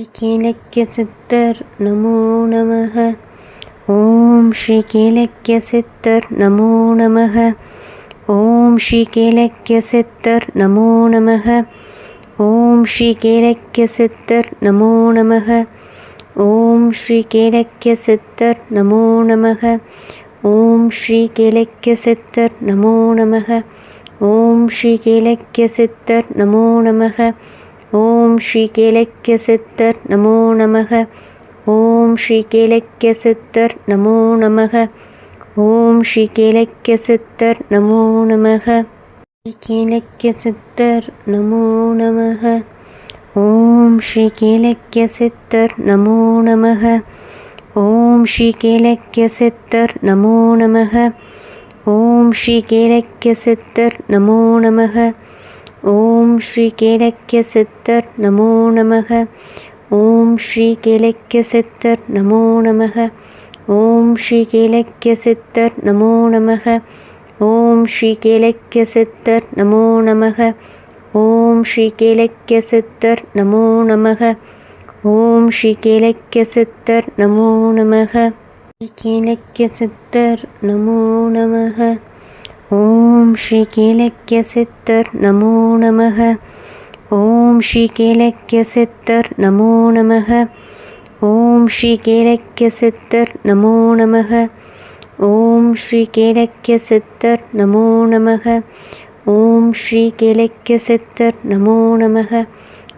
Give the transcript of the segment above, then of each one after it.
ஸ்ரீகீலக்கியசித்தர் நமோ நமக. ஓம் ஸ்ரீகீலக்கியசித்தர் நமோ நமக. ஓம் ஸ்ரீகீலக்கியசித்தர் நமோ நமக. ஓம் ஸ்ரீகீலக்கியசித்தர் நமோ நமக. ஓம் ஸ்ரீகீலக்கியசித்தர் நமோ நமக. ஓம் ஸ்ரீகீலக்கியசித்தர் நமோ நமக. ஓம் ஸ்ரீகீலக்கியசித்தர் நமோ நமக. ஓம் ஸ்ரீ கேலக்கிய சித்தர் நமோ நமக. ஓம் ஸ்ரீ கேலக்கிய சித்தர் நமோ நமக. ஓம் ஸ்ரீ கேலக்கிய சித்தர் நமோ நமக. ஸ்ரீ கேலக்கிய சித்தர் நமோ நமக. ஓம் ஸ்ரீ கேலக்கிய சித்தர் நமோ நமக. ஓம் ஸ்ரீ கேலக்கிய சித்தர் நமோ நமக. ஓம் ஸ்ரீ கேலக்கிய சித்தர் நமோ நமக. ஓம் ஸ்ரீ கேலக்கிய சித்தர் நமோ நமக. ஓம் ஸ்ரீ கேலக்கிய சித்தர் நமோ நமக. ஓம் ஸ்ரீ கேலக்கிய சித்தர் நமோ நமக. ஓம் ஸ்ரீ கேலக்கிய சித்தர் நமோ நமக. ஓம் ஸ்ரீ கேலக்கிய சித்தர் நமோ நமக. ஓம் ஸ்ரீ கேலக்கிய சித்தர் நமோ நமக. கேலக்கிய சித்தர் நமோ நமக. ஓம் ஸ்ரீ கேலக்கிய சித்தர் நமோ நமக. ஓம் ஸ்ரீ கேலக்கிய சித்தர் நமோ நமக. ஓம் ஸ்ரீ கேலக்கிய சித்தர் நமோ நமக. ஓம் ஸ்ரீ கேலக்கிய சித்தர் நமோ நமக. ஓம் ஸ்ரீ கேலக்கிய சித்தர் நமோ நமக.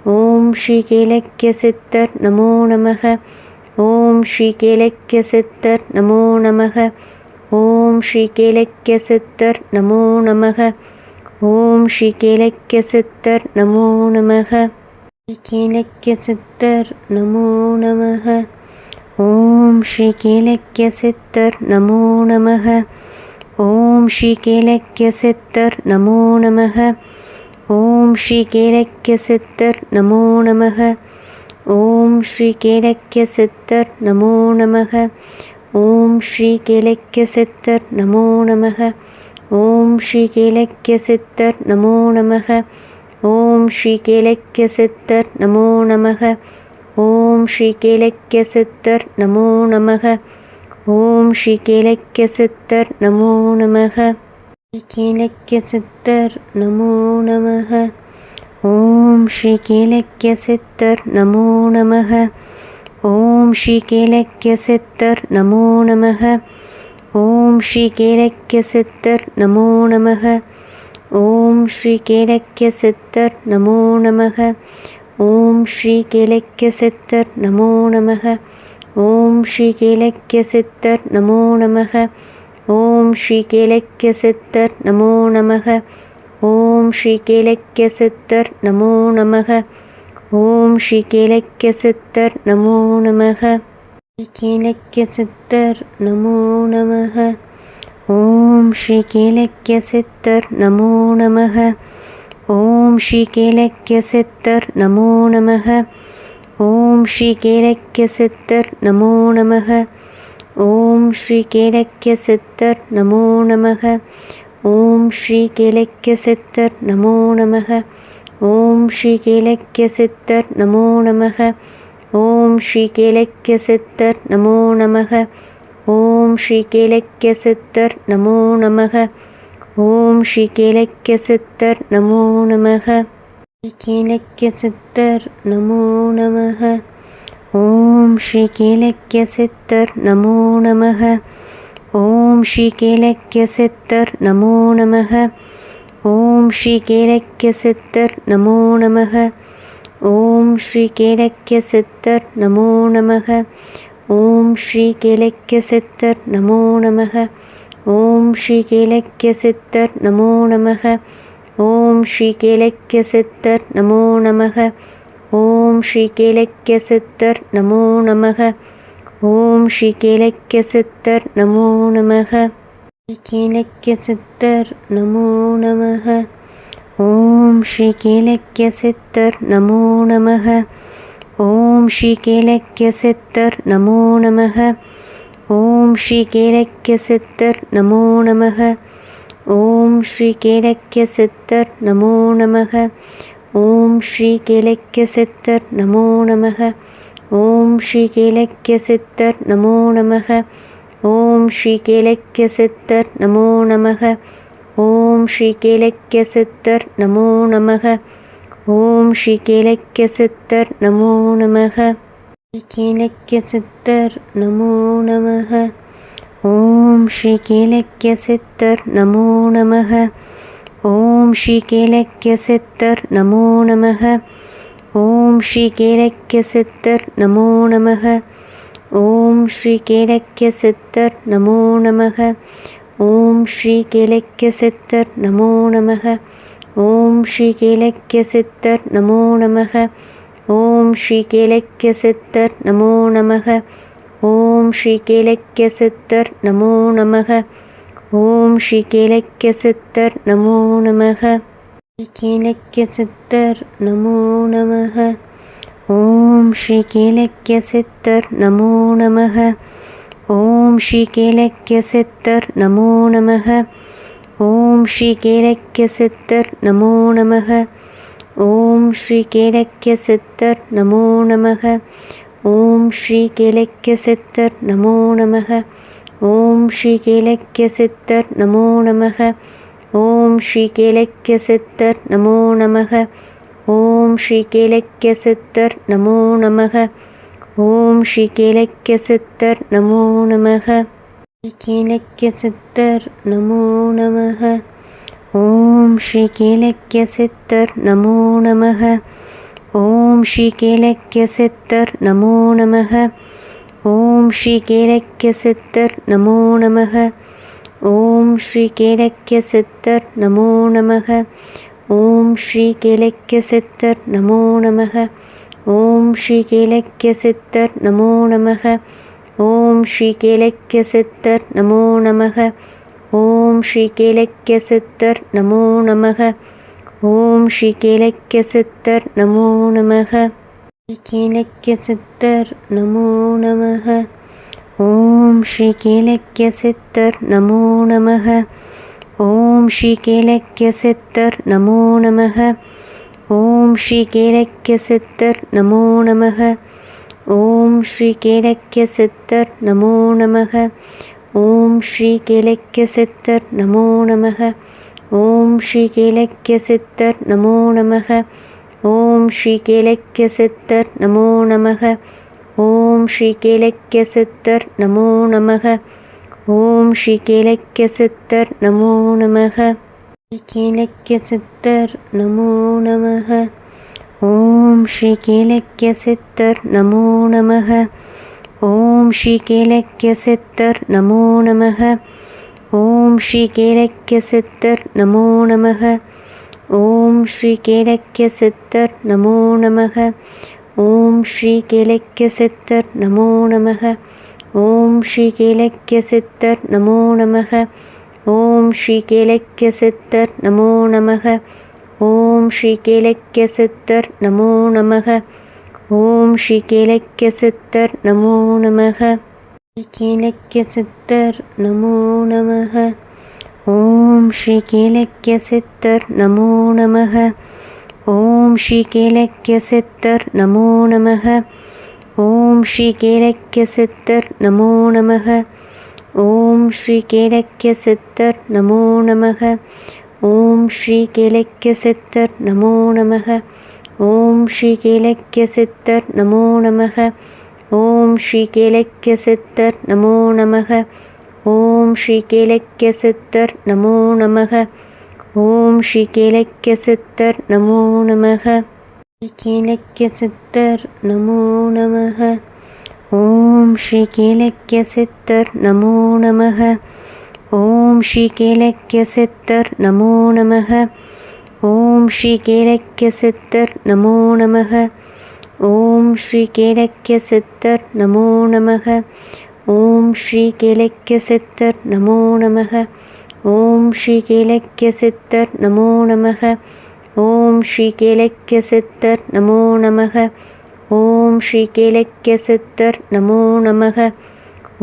ஓம் ஸ்ரீ கேலக்கிய சித்தர் நமோ நமக. ஓம் ஸ்ரீ கேலக்கிய சித்தர் நமோ நமக. ஓம் ஸ்ரீ கேலக்கிய சித்தர் நமோ நமக. ஓம் ஸ்ரீ கேலக்கிய சித்தர் நமோ நமக. ஸ்ரீ கேலக்கிய சித்தர் நமோ நமக. ஓம் ஸ்ரீ கேலக்கிய சித்தர் நமோ நமக. ஓம் ஸ்ரீ கேலக்கிய சித்தர் நமோ நமக. ஓம் ஸ்ரீ கேலக்கிய சித்தர் நமோ நமக. ஓம் ஸ்ரீ கேலக்கிய சித்தர் நமோ நமக. ஓம் ஸ்ரீ கேலக்கிய சித்தர் நமோ நமக. ஓம் ஸ்ரீ கேலக்கிய சித்தர் நமோ நமக. ஓம் ஸ்ரீ கேலக்கிய சித்தர் நமோ நமக. ஓம் ஸ்ரீ கேலக்கிய சித்தர் நமோ நமக. ஓம் ஸ்ரீ கேலக்கிய சித்தர் நமோ நமக. ஸ்ரீ கேலக்கிய சித்தர் நமோ நமக. ஓம் ஸ்ரீ கேலக்கிய சித்தர் நமோ நமக. ஓம் ஸ்ரீ கேலக்கிய சித்தர் நமோ நமக. ஓம் ஸ்ரீ கேலக்கிய சித்தர் நமோ நமக. ஓம் ஸ்ரீ கேலக்கிய சித்தர் நமோ நமக. ஓம் ஸ்ரீ கேலக்கிய சித்தர் நமோ நமக. ஓம் ஸ்ரீ கேலக்கிய சித்தர் நமோ நமக. ஓம் ஸ்ரீ கேலக்கிய சித்தர் நமோ நமக. ஓம் ஸ்ரீ கேலக்கிய சித்தர் நமோ நமக. ஓம் ஸ்ரீ கேலக்கிய சித்தர் நமோ நமக. கேலக்கிய சித்தர் நமோ நமக. ஓம் ஸ்ரீ கேலக்கிய சித்தர் நமோ நமக. ஓம் ஸ்ரீ கேலக்கிய சித்தர் நமோ நமக. ஓம் ஸ்ரீ கேலக்கிய சித்தர் நமோ நமக. ஓம் ஸ்ரீ கேலக்கிய சித்தர் நமோ நமக. ஓம் ஸ்ரீ கேலக்கிய சித்தர் நமோ நமக. ஓம் ஸ்ரீ கேலக்கிய சித்தர் நமோ நமக. ஓம் ஸ்ரீ கேலக்கிய சித்தர் நமோ நமக. ஓம் ஸ்ரீ கேலக்கிய சித்தர் நமோ நமக. ஓம் ஸ்ரீ கேலக்கிய சித்தர் நமோ நமக. கேலக்கிய சித்தர் நமோ நமக. ஓம் ஸ்ரீ கேலக்கிய சித்தர் நமோ நமக. ஓம் ஸ்ரீ கேலக்கிய சித்தர் நமோ நமக. ஓம் ஸ்ரீ கேலக்கிய சித்தர் நமோ நமக. ஓம் ஸ்ரீ கேலக்கிய சித்தர் நமோ நமக. ஓம் ஸ்ரீ கேலக்கிய சித்தர் நமோ நமக. ஓம் ஸ்ரீ கேலக்கிய சித்தர் நமோ நமக. ஓம் ஸ்ரீ கேலக்கிய சித்தர் நமோ நமக. ஓம் ஸ்ரீ கேலக்கிய சித்தர் நமோ நமக. ஓம் ஸ்ரீ கேலக்கிய சித்தர் நமோ நமக. ஸ்ரீகிலக்கியசித்தர் நமோ நமக. ஓம் ஸ்ரீகிலக்கியசித்தர் நமோ நமக. ஓம் ஸ்ரீகிலக்கியசித்தர் நமோ நமக. ஓம் ஸ்ரீகிலக்கியசித்தர் நமோ நமக. ஓம் ஸ்ரீகிலக்கியசித்தர் நமோ நமக. ஓம் ஸ்ரீகிலக்கியசித்தர் நமோ நமக. ஓம் ஸ்ரீகிலக்கியசித்தர் நமோ நமக. ஓம் ஸ்ரீ கிழக்கிய சித்தர் நமோ நமக. ஓம் ஸ்ரீ கிழக்கிய சித்தர் நமோ நமக. ஓம் ஸ்ரீ கிழக்கிய சித்தர் நமோ நமக. கிழக்கிய சித்தர் நமோ நமக. ஓம் ஸ்ரீ கிழக்கிய சித்தர் நமோ நமக. ஓம் ஸ்ரீ கேலக்கிய சித்தர் நமோ நமக. ஓம் ஸ்ரீ கேலக்கிய சித்தர் நமோ நமக. ஓம் ஸ்ரீ கேலக்கிய சித்தர் நமோ நமக. ஓம் ஸ்ரீ கேலக்கிய சித்தர் நமோ நமக. ஓம் ஸ்ரீ கேலக்கிய சித்தர் நமோ நமக. ஓம் ஸ்ரீ கேலக்கிய சித்தர் நமோ நமக. ஓம் ஸ்ரீ கேலக்கிய சித்தர் நமோ நமக. ஓம் ஸ்ரீ கேலக்கிய சித்தர் நமோ நமக. கேலக்கிய சித்தர் நமோ நமக. ஓம் ஸ்ரீ கேலக்கிய சித்தர் நமோ நமக. ஓம் ஸ்ரீ கேலக்கிய சித்தர் நமோ நமக. ஓம் ஸ்ரீ கேலக்கிய சித்தர் நமோ நமக. ஓம் ஸ்ரீ கேலக்கிய சித்தர் நமோ நமக. ஓம் ஸ்ரீ கேலக்கிய சித்தர் நமோ நமக. ஓம் ஸ்ரீ கேலக்கிய சித்தர் நமோ நமக. ஓம் ஸ்ரீ கேலக்கிய சித்தர் நமோ நமக. ஓம் ஸ்ரீ கேலக்கிய சித்தர் நமோ நமக. ஓம் ஸ்ரீ கேலக்கிய சித்தர் நமோ நமக. கேலக்கிய சித்தர் நமோ நமக. ஓம் ஸ்ரீ கேலக்கிய சித்தர் நமோ நமக. ஓம் ஸ்ரீ கேலக்கிய சித்தர் நமோ நமக. ஓம் ஸ்ரீ கேலக்கிய சித்தர் நமோ நமக. ஓம் ஸ்ரீ கேலக்கிய சித்தர் நமோ நமக. ஓம் ஸ்ரீ கேலக்கிய சித்தர் நமோ நமக. ஓம் ஸ்ரீ கேலக்கிய சித்தர் நமோ நமக. ஓம் ஸ்ரீ கேலக்கிய சித்தர் நமோ நமக. ஓம் ஸ்ரீ கேலக்கிய சித்தர் நமோ நமக. ஓம் ஸ்ரீ கேலக்கிய சித்தர் நமோ நமக. ஸ்ரீ கேலக்கிய சித்தர் நமோ நமக. ஓம் ஸ்ரீ கேலக்கிய சித்தர் நமோ நமக. ஓம் ஸ்ரீ கேலக்கிய சித்தர் நமோ நமக. ஓம் ஸ்ரீ கேலக்கிய சித்தர் நமோ நமக. ஓம் ஸ்ரீ கேலக்கிய சித்தர் நமோ நமக. ஓம் ஸ்ரீ கேலக்கிய சித்தர் நமோ நமக. ஓம் ஸ்ரீ கேலக்கிய சித்தர் நமோ நமக. ஓம் ஸ்ரீ கேலக்கிய சித்தர் நமோ நமக. ஓம் ஸ்ரீ கேலக்கிய சித்தர் நமோ நமக. ஓம் ஸ்ரீ கேலக்கிய சித்தர் நமோ நமக. ஸ்ரீகீலக்கியசித்தர் நமோ நமக. ஓம் ஸ்ரீகீலக்கியசித்தர் நமோ நமக. ஓம் ஸ்ரீகீலக்கியசித்தர் நமோ நமக. ஓம் ஸ்ரீகீலக்கியசித்தர் நமோ நமக. ஓம் ஸ்ரீகீலக்கியசித்தர் நமோ நமக. ஓம் ஸ்ரீகீலக்கியசித்தர் நமோ நமக. ஓம் ஸ்ரீகீலக்கியசித்தர் நமோ நமக. ஓம் ஸ்ரீ கேலக்கிய சித்தர் நமோ நமக. ஓம் ஸ்ரீ கேலக்கிய சித்தர் நமோ நமக. ஓம் ஸ்ரீ கேலக்கிய சித்தர் நமோ நமக. ஸ்ரீ கேலக்கிய சித்தர் நமோ நமக. ஓம் ஸ்ரீ கேலக்கிய சித்தர் நமோ நமக. ஓம் ஸ்ரீ கேலக்கிய சித்தர் நமோ நமக. ஓம் ஸ்ரீ கேலக்கிய சித்தர் நமோ நமக. ஓம் ஸ்ரீ கேலக்கிய சித்தர் நமோ நமக. ஓம் ஸ்ரீ கேலக்கிய சித்தர் நமோ நமக. ஓம் ஸ்ரீ கேலக்கிய சித்தர் நமோ நமக. ஓம் ஸ்ரீ கேலக்கிய சித்தர் நமோ நமக. ஓம் ஸ்ரீ கேலக்கிய சித்தர் நமோ நமக. ஓம் ஸ்ரீ கேலக்கிய சித்தர் நமோ நமக. ஸ்ரீ கேலக்கிய சித்தர் நமோ நமக. ஓம் ஸ்ரீ கேலக்கிய சித்தர் நமோ நமக. ஓம் ஸ்ரீ கேலக்கிய சித்தர் நமோ நமக. ஓம் ஸ்ரீ கேலக்கிய சித்தர் நமோ நமக. ஓம் ஸ்ரீ கேலக்கிய சித்தர் நமோ நமக. ஓம் ஸ்ரீ கேலக்கிய சித்தர் நமோ நமக. ஓம் ஸ்ரீ கேலக்கிய சித்தர் நமோ நமக. ஓம் ஸ்ரீ கேலக்கிய சித்தர் நமோ நமக. ஓம் ஸ்ரீ கேலக்கிய சித்தர் நமோ நமக.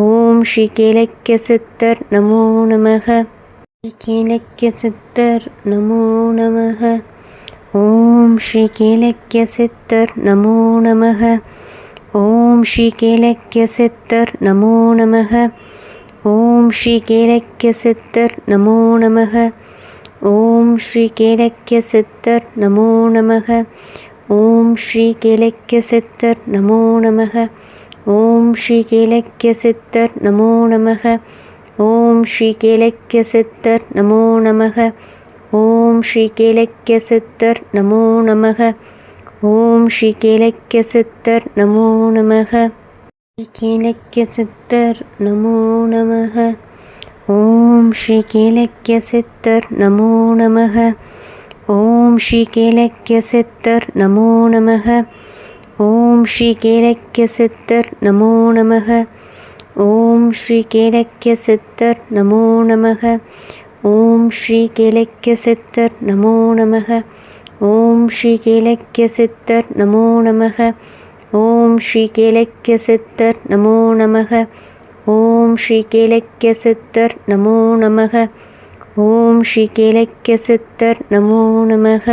ஓம் ஸ்ரீ கேலக்கிய சித்தர் நமோ நமக. ஸ்ரீ கேலக்கிய சித்தர் நமோ நமக. ஓம் ஸ்ரீ கேலக்கிய சித்தர் நமோ நமக. ஓம் ஸ்ரீ கேலக்கிய சித்தர் நமோ நமக. ஓம் ஸ்ரீ கேலக்கிய சித்தர் நமோ நமக. ஓம் ஸ்ரீ கேலக்கிய சித்தர் நமோ நமக. ஓம் ஸ்ரீ கேலக்கிய சித்தர் நமோ நமக. ஓம் ஸ்ரீ கேலக்கிய சித்தர் நமோ நமக. ஓம் ஸ்ரீ கேலக்கிய சித்தர் நமோ நமக. ஓம் ஸ்ரீ கேலக்கிய சித்தர் நமோ நமக. ஓம் ஸ்ரீ கேலக்கிய சித்தர் நமோ நமக. ஸ்ரீ கேலக்கிய சித்தர் நமோ நமக. ஓம் ஸ்ரீ கேலக்கிய சித்தர் நமோ நமக. ஓம் ஸ்ரீ கேலக்கிய சித்தர் நமோ நமக. ஓம் ஸ்ரீ கேலக்கிய சித்தர் நமோ நமக. ஓம் ஸ்ரீ கேலக்கிய சித்தர் நமோ நமக. ஓம் ஸ்ரீ கேலக்கிய சித்தர் நமோ நமக. ஓம் ஸ்ரீ கேலக்கிய சித்தர் நமோ நமக. ஓம் ஸ்ரீ கேலக்கிய சித்தர் நமோ நமக. ஓம் ஸ்ரீ கேலக்கிய சித்தர் நமோ நமக. ஓம் ஸ்ரீ கேலக்கிய சித்தர் நமோ நமக.